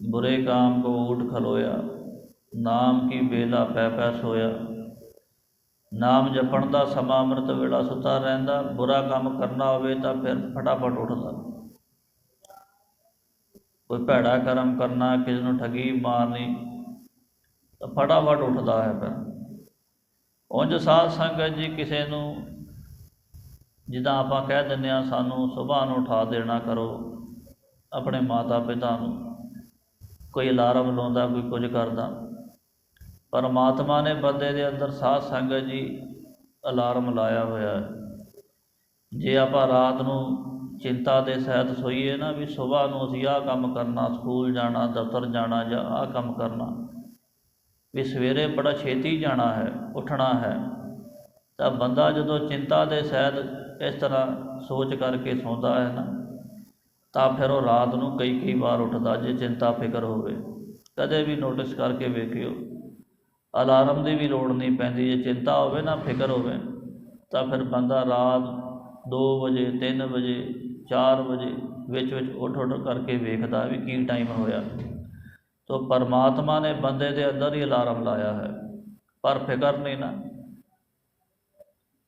ਬੁਰੇ ਕਾਮ ਕੋ ਊਠ ਖਲੋਇਆ, ਨਾਮ ਕੀ ਵੇਲਾ ਪੈ ਪੈ ਸੋਇਆ। ਨਾਮ ਜਪਣ ਦਾ ਸਮਾਂ ਅੰਮ੍ਰਿਤ ਵੇਲਾ ਸੁੱਤਾ ਰਹਿੰਦਾ, ਬੁਰਾ ਕੰਮ ਕਰਨਾ ਹੋਵੇ ਤਾਂ ਫਿਰ ਫਟਾਫਟ ਉੱਠਦਾ। ਕੋਈ ਭੈੜਾ ਕਰਮ ਕਰਨਾ, ਕਿਸੇ ਨੂੰ ਠੱਗੀ ਮਾਰਨੀ, ਤਾਂ ਫਟਾਫਟ ਉੱਠਦਾ ਹੈ ਫਿਰ। ਉਂਝ ਸਾਧ ਸੰਗਤ ਜੀ ਕਿਸੇ ਨੂੰ, ਜਿੱਦਾਂ ਆਪਾਂ ਕਹਿ ਦਿੰਦੇ ਆ ਸਾਨੂੰ ਸੁਬਾਹ ਨੂੰ ਉਠਾ ਦੇਣਾ ਕਰੋ, ਆਪਣੇ ਮਾਤਾ ਪਿਤਾ ਨੂੰ। ਕੋਈ ਅਲਾਰਮ ਲਾਉਂਦਾ, ਕੋਈ ਕੁਝ ਕਰਦਾ। ਪਰਮਾਤਮਾ ਨੇ ਬੰਦੇ ਦੇ ਅੰਦਰ ਸਾਧ ਸੰਗਤ ਜੀ ਅਲਾਰਮ ਲਾਇਆ ਹੋਇਆ ਹੈ। ਜੇ ਆਪਾਂ ਰਾਤ ਨੂੰ ਚਿੰਤਾ ਦੇ ਸਹਿਤ ਸੋਈਏ ਨਾ ਵੀ ਸਵੇਰ ਨੂੰ ਅਸੀਂ ਆਹ ਕੰਮ ਕਰਨਾ, ਸਕੂਲ ਜਾਣਾ, ਦਫ਼ਤਰ ਜਾਣਾ ਜਾਂ ਆਹ ਕੰਮ ਕਰਨਾ, ਵੀ ਸਵੇਰੇ ਬੜਾ ਛੇਤੀ ਜਾਣਾ ਹੈ, ਉੱਠਣਾ ਹੈ, ਤਾਂ ਬੰਦਾ ਜਦੋਂ ਚਿੰਤਾ ਦੇ ਸਹਿਤ ਇਸ ਤਰ੍ਹਾਂ ਸੋਚ ਕਰਕੇ ਸੌਂਦਾ ਹੈ ਨਾ ਤਾਂ ਫਿਰ ਉਹ ਰਾਤ ਨੂੰ ਕਈ ਕਈ ਵਾਰ ਉੱਠਦਾ ਜੇ ਚਿੰਤਾ ਫਿਕਰ ਹੋਵੇ। ਕਦੇ ਵੀ ਨੋਟਿਸ ਕਰਕੇ ਵੇਖਿਓ। ਅਲਾਰਮ ਦੀ ਵੀ ਲੋੜ ਨਹੀਂ ਪੈਂਦੀ, ਜੇ ਚਿੰਤਾ ਹੋਵੇ ਨਾ, ਫਿਕਰ ਹੋਵੇ, ਤਾਂ ਫਿਰ ਬੰਦਾ ਰਾਤ 2 ਵਜੇ 3 ਵਜੇ 4 ਵਜੇ ਵਿੱਚ ਵਿੱਚ ਉੱਠ ਉੱਠ ਕਰਕੇ ਵੇਖਦਾ ਵੀ ਕੀ ਟਾਈਮ ਹੋਇਆ। ਤੋ ਪਰਮਾਤਮਾ ਨੇ ਬੰਦੇ ਦੇ ਅੰਦਰ ਹੀ ਅਲਾਰਮ ਲਾਇਆ ਹੈ। ਪਰ ਫਿਕਰ ਨਹੀਂ ਨਾ।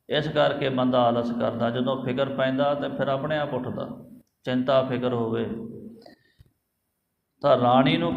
ਇਸ ਕਰਕੇ ਬੰਦਾ ਆਲਸ ਕਰਦਾ, ਜਦੋਂ ਫਿਕਰ ਪੈਂਦਾ ਤੇ ਫਿਰ ਆਪਣੇ ਆਪ ਉੱਠਦਾ। ਚਿੰਤਾ ਫਿਕਰ ਹੋਵੇ ਤਾਂ ਰਾਣੀ ਨੂੰ